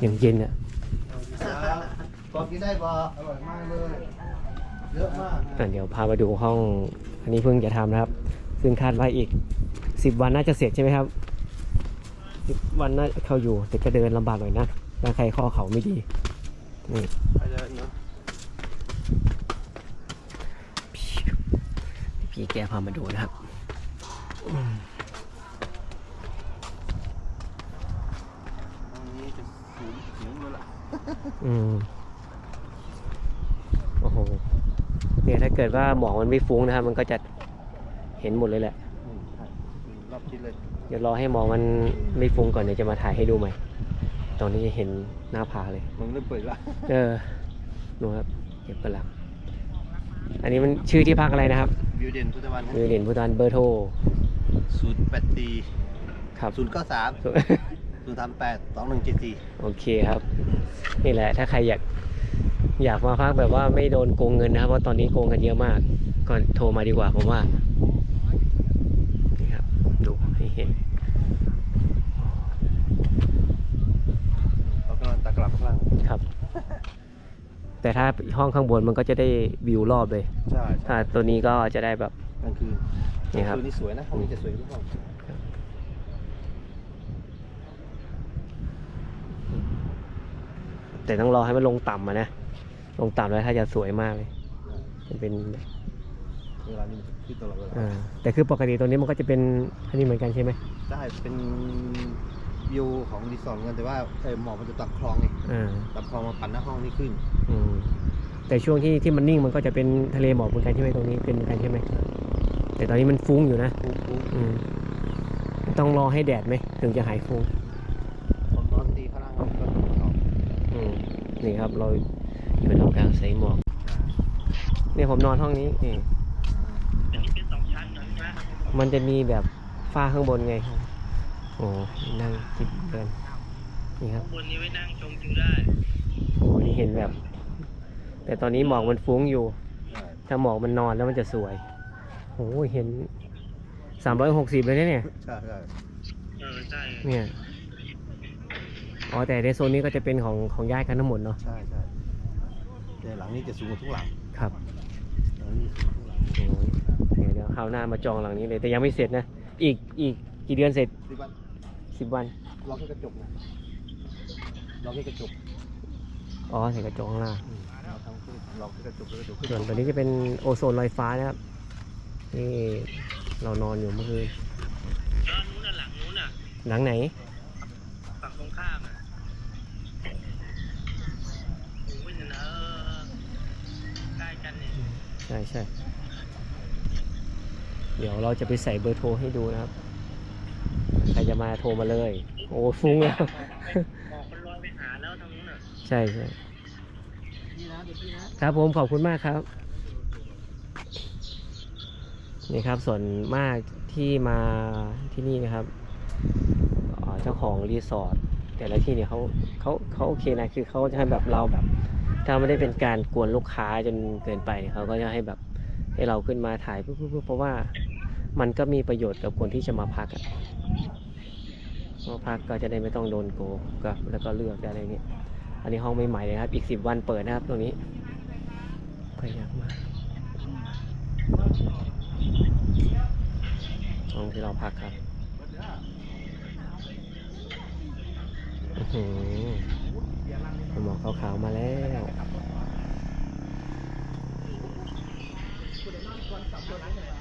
อย่างเย็นอะกอกินได้ปะอร่อยมากเลย เยอะมากอะเดี๋ยวพามาดูห้อง อันนี้เพิ่งจะทำนะครับ ซึ่งคาดว่าอีกสิบวันน่าจะเสร็จใช่ไหมครับสิบวันน่าเข้าอยู่ แต่ก็เดินลำบากหน่อยนะถ้าใครข้อเขาไม่ดีนี่ไปเลยเนาะพี่แกพามาดูนะครับ ตรงนี้จะสูงสูงเลยล่ะ อืมโอ้โหเนี่ยถ้าเกิดว่าหมอกมันไม่ฟุ้งนะครับ มันก็จะเห็นหมดเลยแหละ อืมใช่รอบทิศเลย เดี๋ยวรอให้หมอกมันไม่ฟุ้งก่อนเดี๋ยวจะมาถ่ายให้ดูใหม่ ตอนนี้จะเห็นหน้าผาเลย มันเริ่มเปิดละเออดูครับเก็บกระหลังอันนี้มันชื่อที่พักอะไรนะครับวิวเด่นพุทธวันมือเหรียญพุทธานเบอร์โทรศูนย์แปดสี่ครับ ศูนย์เก้าสาม ศูนย์สามแปดสองหนึ่งเจ็ดสี่โอเคครับ นี่แหละถ้าใครอยากอยากมาพักแบบว่าไม่โดนโกงเงินนะครับเพราะตอนนี้โกงกันเยอะมากก็โทรมาดีกว่าผมว่านี่ครับดูให้เห็นเรากำลังตะกลับข้างล่างครับ แต่ถ้าห้องข้างบนมันก็จะได้วิวรอบเลยใช่ถ้าตัวนี้ก็จะได้แบบกลางคืนนี่ครับกลางคืนนี่สวยนะห้องนี้จะสวยทุกห้อง แต่ต้องรอให้มันลงต่ำอะนะ ลงต่ำแล้วถ้าจะสวยมากเลยมันเป็นเวลานี้มันขึ้นตลอดเวลาอ่าแต่คือปกติตัวนี้มันก็จะเป็นอันนี้เหมือนกันใช่ไหมได้เป็นวิวของรีสอร์ทเหมือนกันแต่ว่าเออหมอกมันจะตัดคลองไงอ่าตัดคลองมาปั่นหน้าห้องนี่ขึ้นอืมแต่ช่วงที่ที่มันนิ่งมันก็จะเป็นทะเลหมอกเหมือนกันใช่ไหมตรงนี้เป็นเหมือนกันใช่ไหมแต่ตอนนี้มันฟุ้งอยู่นะ ปุ๊บปุ๊บอืมต้องรอให้แดดไหมถึงจะหายฟุ้ง ผมนอนตีข้างล่างก็ออก อืม นี่ครับ เราอยู่ตรงกลางใส่หมอกเนี่ยผมนอนห้องนี้นี่อันนี้เป็นสองชั้นนะใช่ไหมมันจะมีแบบฝ้าข้างบนไง โอ้นั่งจิบเดินนี่ครับข้างบนนี้ไว้นั่งชมวิวได้โอ้นี่เห็นแบบ แต่ตอนนี้หมอกมันฟุ้งอยู่ ถ้าหมอกมันนอนแล้วมันจะสวยโอ้เห็นสามร้อยหกสิบเลยนะเนี่ย ใช่ใช่เออใช่เนี่ย อ๋อแต่ในโซนนี้ก็จะเป็นของของญาติกันทั้งหมดเนาะใช่ใช่แต่หลังนี้จะสูงกว่าทุกหลังครับหลังนี้สูงกว่าทุกหลังโอ้ยเดี๋ยวเดี๋ยวคราวหน้ามาจองหลังนี้เลยแต่ยังไม่เสร็จนะ อีกอีกกี่เดือนเสร็จที่บ้านสิบวันล็อกให้กระจกนะล็อกให้กระจกอ๋อใส่กระจกข้างล่างอืมเราทำขึ้นล็อกให้กระจกแล้วกระจกขึ้นส่วนตัวนี้จะเป็นโอโซนลอยฟ้านะครับนี่เรานอนอยู่เมื่อคืนแล้วอันนู้นน่ะหลังนู้นน่ะหลังไหน ฝั่งตรงข้ามอะโอ้ยนั่นนะเออใกล้กันเนี่ย ใช่ใช่เดี๋ยวเราจะไปใส่เบอร์โทรให้ดูนะครับ ใครจะมาโทรมาเลย โอ้ฟุ้งแล้ว บอกมันลอยไปหาแล้วทางนู้นน่ะใช่ใช่พี่นะเดี๋ยวพี่นะครับผมขอบคุณมากครับ นี่ครับส่วนมากที่มาที่นี่นะครับเจ้าของรีสอร์ทแต่ละที่เนี่ยเขาเขาเขาโอเคนะคือเขาจะให้แบบเราแบบ ถ้าไม่ได้เป็นการกวนลูกค้าจนเกินไปเเขาก็จะให้แบบให้เราขึ้นมาถ่ายปุ๊บปุ๊บปุ๊บเพราะว่ามันก็มีประโยชน์กับคนที่จะมาพักอะมาพักก็จะได้ไม่ต้องโดนโกงก็แล้วก็เลือกได้อะไรเงี้ยอันนี้ห้องใหม่ๆเลยนะครับ อีกสิบวันเปิดนะครับตรงนี้พยายามมากห้องที่เราพักครับ อือ ขาวๆมาแล้วคุณเดี๋ยวนอนก่อนสอบตัวนั้นเลย